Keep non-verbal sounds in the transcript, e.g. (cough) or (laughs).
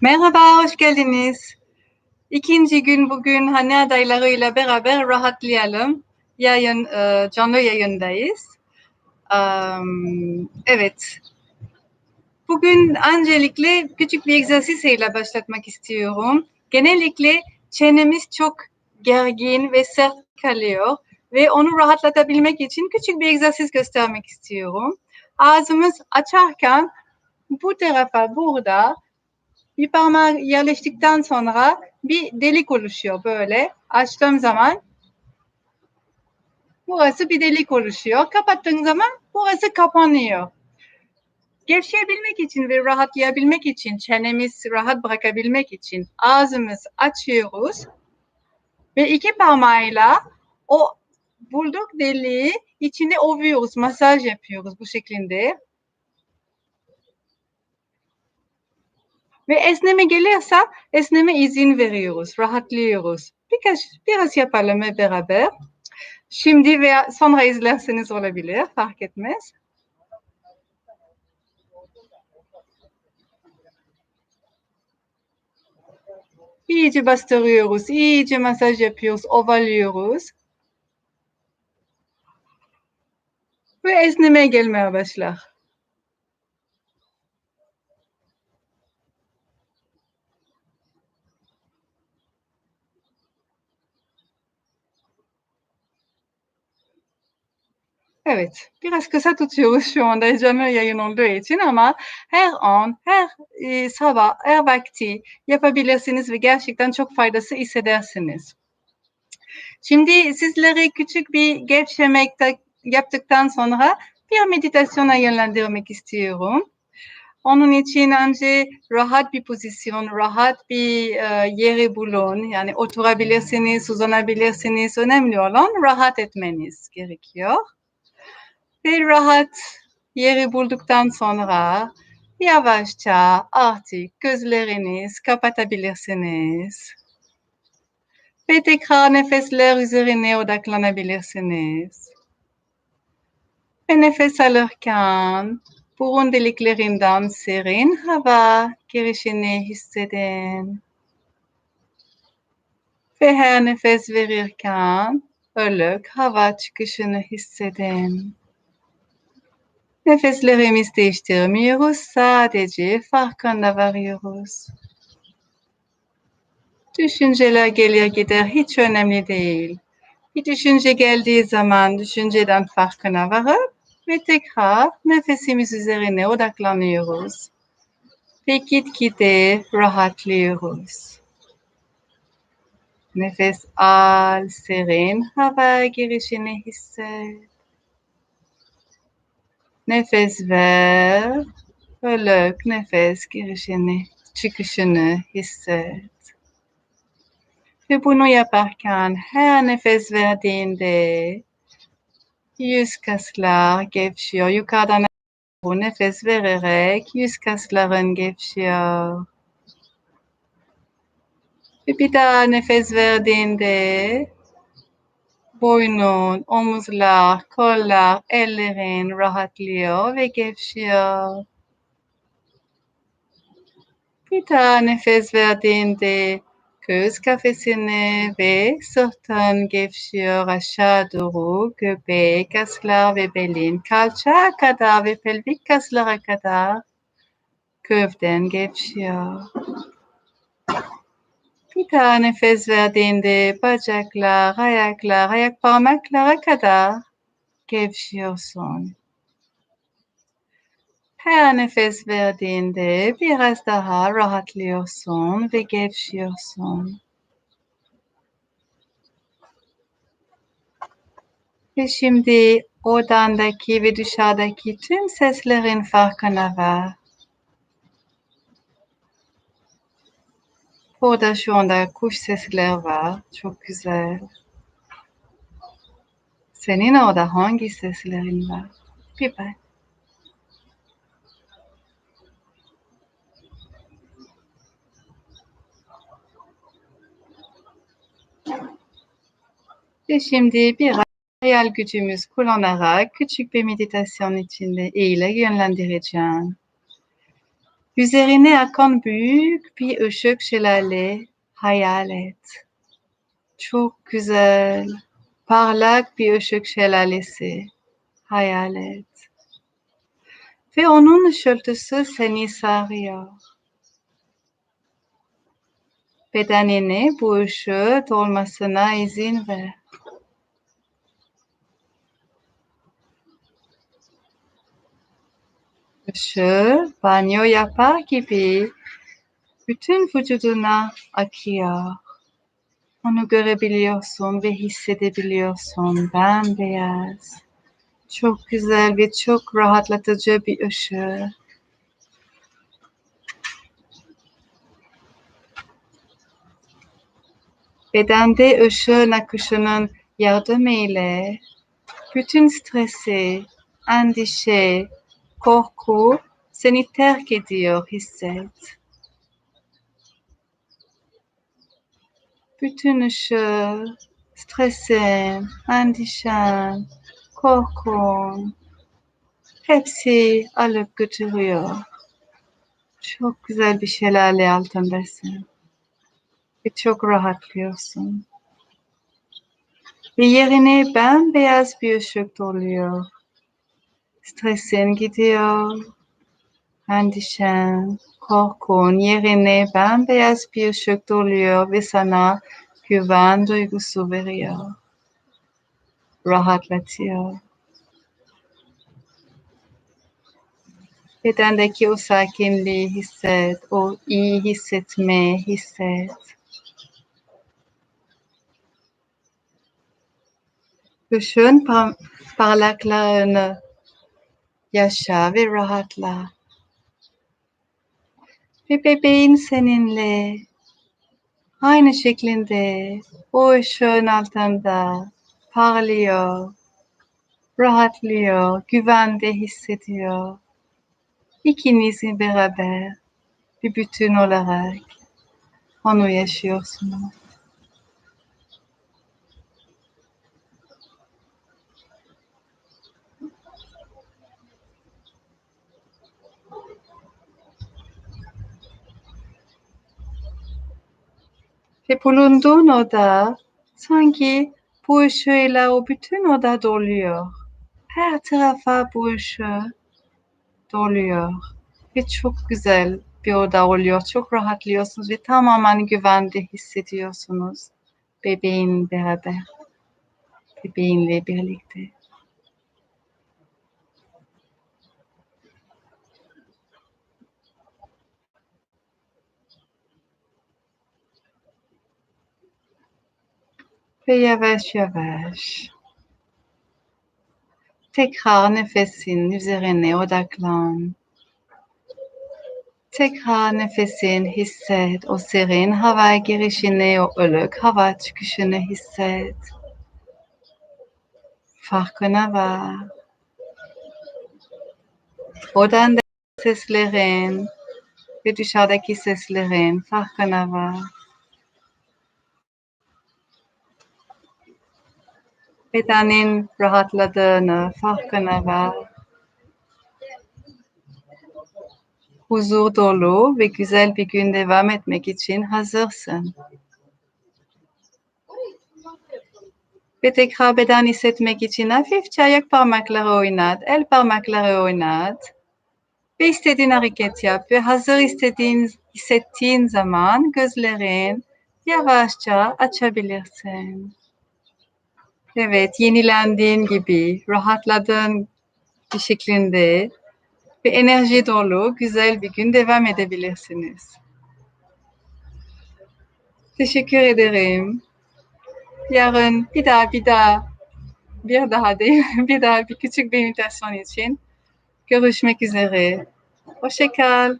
Merhaba, hoş geldiniz. İkinci gün bugün hane adaylarıyla beraber rahatlayalım. Yayın, e, canlı yayındayız. Am, evet. Bugün öncelikle küçük bir egzersizle başlatmak istiyorum. Genellikle çenemiz çok gergin ve sert kalıyor ve onu rahatlatabilmek için küçük bir egzersiz göstermek istiyorum. Ağzımız açarken bu tarafa burada bir parmağı yerleştikten sonra bir delik oluşuyor böyle. Açtığım zaman burası bir delik oluşuyor. Kapattığım zaman burası kapanıyor. Gevşeyebilmek için ve rahatlayabilmek için, çenemiz rahat bırakabilmek için ağzımız açıyoruz ve iki parmağıyla o bulduk deliği içine ovuyoruz, masaj yapıyoruz bu şekilde. Ve esneme gelirse esneme izin veriyoruz, rahatlıyoruz. Birkaç, biraz yapalım hep beraber. Şimdi veya sonra izlerseniz olabilir, fark etmez. İyice bastırıyoruz, iyice masaj yapıyoruz, ovalıyoruz. Ve esneme gelmeye başlar. Evet, biraz kısa tutuyoruz şu anda canlı yayın olduğu için ama her an, her e, sabah, her vakti yapabilirsiniz ve gerçekten çok faydası hissedersiniz. Şimdi sizlere küçük bir gevşemek yaptıktan sonra bir meditasyona yönlendirmek istiyorum. Onun için önce rahat bir pozisyon, rahat bir e, yeri bulun. Yani oturabilirsiniz, uzanabilirsiniz. Önemli olan rahat etmeniz gerekiyor. Ve rahat yeri bulduktan sonra yavaşça artık gözleriniz kapatabilirsiniz. Ve tekrar nefesler üzerine odaklanabilirsiniz. Ve nefes alırken burun deliklerinden serin hava girişini hissedin. Ve her nefes verirken ılık hava çıkışını hissedin. Nefeslerimizi değiştirmiyoruz, sadece farkında varıyoruz. Düşünceler gelir gider hiç önemli değil. Bir düşünce geldiği zaman düşünceden farkına varıp ve tekrar nefesimiz üzerine odaklanıyoruz. Ve gitgide rahatlıyoruz. Nefes al, serin hava girişini hisset. Nefes ver, ılık nefes girişini, çıkışını hisset. Ve bunu yaparken her nefes verdiğinde yüz kaslar gevşiyor. Yukarıdan bu nefes vererek yüz kasların gevşiyor. Ve bir daha nefes verdiğinde boynun, omuzlar, kollar, ellerin rahatlıyor ve gevşiyor. Bir daha nefes verdiğinde göğüs kafesini ve sırtın gevşiyor aşağı doğru. Göbek, kaslar ve belin kalça kadar ve pelvik kaslara kadar gövden gevşiyor. Bir daha nefes verdiğinde bacaklar, ayaklar, ayak parmaklara kadar gevşiyorsun. Her nefes verdiğinde biraz daha rahatlıyorsun ve gevşiyorsun. Ve şimdi odandaki ve dışarıdaki tüm seslerin farkına var. Burada şu anda kuş sesler var. Çok güzel. Senin orada hangi seslerin var? Bir bak. Ve şimdi bir hayal gücümüz kullanarak küçük bir meditasyon içinde ile yönlendireceğim. Üzerine akan büyük bir ışık şelale hayal et. Çok güzel, parlak bir ışık şelalesi hayal et. Ve onun ışıltısı seni sarıyor. Bedenini bu ışığı dolmasına izin ver. Işığı banyo yapar gibi bütün vücuduna akıyor. Onu görebiliyorsun ve hissedebiliyorsun. Bembeyaz. Çok güzel ve çok rahatlatıcı bir ışığı. Bedende ışığın akışının yardımıyla bütün stresi, endişe, korku seni terk ediyor hisset. Bütün ışığı, stresin, endişen, korkun hepsi alıp götürüyor. Çok güzel bir şelale altındasın. Ve çok rahatlıyorsun. Ve yerine bembeyaz bir ışık doluyor. Stresin gidiyor. Endişen, korkun yerine bembeyaz bir ışık doluyor ve sana güven duygusu veriyor. Rahatlatıyor. Bedendeki o sakinliği hisset, o iyi hissetme hisset. Işığın par parlaklığını yaşa ve rahatla. Ve bebeğin seninle aynı şekilde o ışığın altında parlıyor, rahatlıyor, güvende hissediyor. İkinizin beraber bir bütün olarak onu yaşıyorsunuz. Ve bulunduğun oda sanki bu ışığıyla o bütün oda doluyor. Her tarafa bu ışığı doluyor. Ve çok güzel bir oda oluyor. Çok rahatlıyorsunuz ve tamamen güvende hissediyorsunuz. Bebeğin beraber. Bebeğinle birlikte. Ve yavaş yavaş tekrar nefesin üzerine odaklan. Tekrar nefesin hisset. O serin hava girişini, o ılık hava çıkışını hisset. Farkına var. Odanda seslerin ve dışarıdaki seslerin farkına var. Bedenin rahatladığını farkına var. Huzur dolu ve güzel bir gün devam etmek için hazırsın. Ve tekrar beden hissetmek için hafifçe ayak parmakları oynat, el parmakları oynat. Ve istediğin hareket yap ve hazır istediğin, hissettiğin zaman gözlerin yavaşça açabilirsin. Evet, yenilendiğin gibi, rahatladığın bir şeklinde ve enerji dolu güzel bir gün devam edebilirsiniz. Teşekkür ederim. Yarın bir daha bir daha bir daha değil, (laughs) bir daha bir küçük bir meditasyon için görüşmek üzere. Hoşçakal.